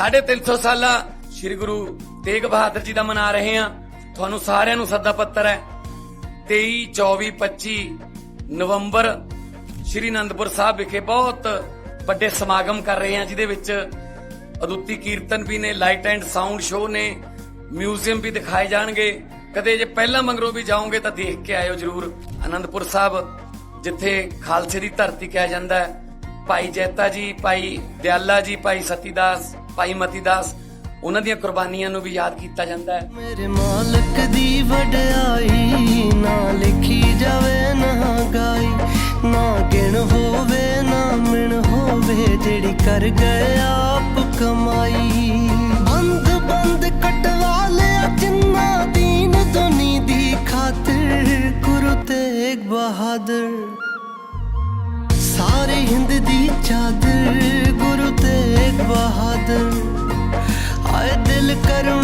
350 ਸਾਲਾ ਸ੍ਰੀ ਗੁਰੂ ਤੇਗ ਬਹਾਦਰ ਜੀ ਦਾ ਮਨਾ ਰਹੇ ਹਾਂ। ਤੁਹਾਨੂੰ ਸਾਰਿਆਂ ਨੂੰ ਸੱਦਾ ਪੱਤਰ ਹੈ। 23 24 25 ਨਵੰਬਰ ਸ਼੍ਰੀ ਅਨੰਦਪੁਰ ਸਾਹਿਬ ਵਿਖੇ ਬਹੁਤ ਵੱਡੇ ਸਮਾਗਮ ਕਰ ਰਹੇ ਹਾਂ, ਜਿਹਦੇ ਵਿੱਚ ਅਦੁੱਤੀ ਕੀਰਤਨ ਵੀ ਨੇ, ਲਾਈਟ ਐਂਡ ਸਾਊਂਡ ਸ਼ੋਅ ਨੇ, ਮਿਊਜ਼ੀਅਮ ਵੀ ਦਿਖਾਏ ਜਾਣਗੇ। ਕਦੇ ਜੇ ਪਹਿਲਾਂ ਮੰਗਰੋਂ ਵੀ ਜਾਓਗੇ ਤਾਂ ਦੇਖ ਕੇ ਆਇਓ ਜਰੂਰ ਅਨੰਦਪੁਰ ਸਾਹਿਬ, ਜਿੱਥੇ ਖਾਲਸੇ ਦੀ ਧਰਤੀ ਕਿਹਾ ਜਾਂਦਾ ਹੈ। ਭਾਈ ਜੈਤਾ ਜੀ, ਭਾਈ ਦਿਆਲਾ ਜੀ, ਭਾਈ ਸਤੀਦਾਸ ਭਾਈ ਮਤੀਦਾਸ ਉਹਨਾਂ ਦੀਆਂ ਕੁਰਬਾਨੀਆਂ ਨੂੰ ਵੀ ਯਾਦ ਕੀਤਾ ਜਾਂਦਾ ਹੈ। ਮੇਰੇ ਮਾਲਕ ਦੀ ਵਡਿਆਈ, ਨਾ ਲਿਖੀ ਜਾਵੇ, ਨਾ ਗਾਈ। ਨਾ ਗਿਣ ਹੋਵੇ, ਨਾ ਮਿਣ ਹੋਵੇ, ਜਿਹੜੀ ਕਰ ਗਏ ਆਪ ਕਮਾਈ। ਬੰਦ ਬੰਦ ਕਟਵਾ ਲਿਆ ਜਿੰਨਾ ਦੀਨ ਦੁਨੀ ਦੀ ਖਾਤਰ, ਗੁਰੂ ਤੇਗ ਬਹਾਦਰ। ਸਾਰੇ ਹਿੰਦ ਦੀ ਚਾਦਰ ਗੁਰੂ ਤੇਗ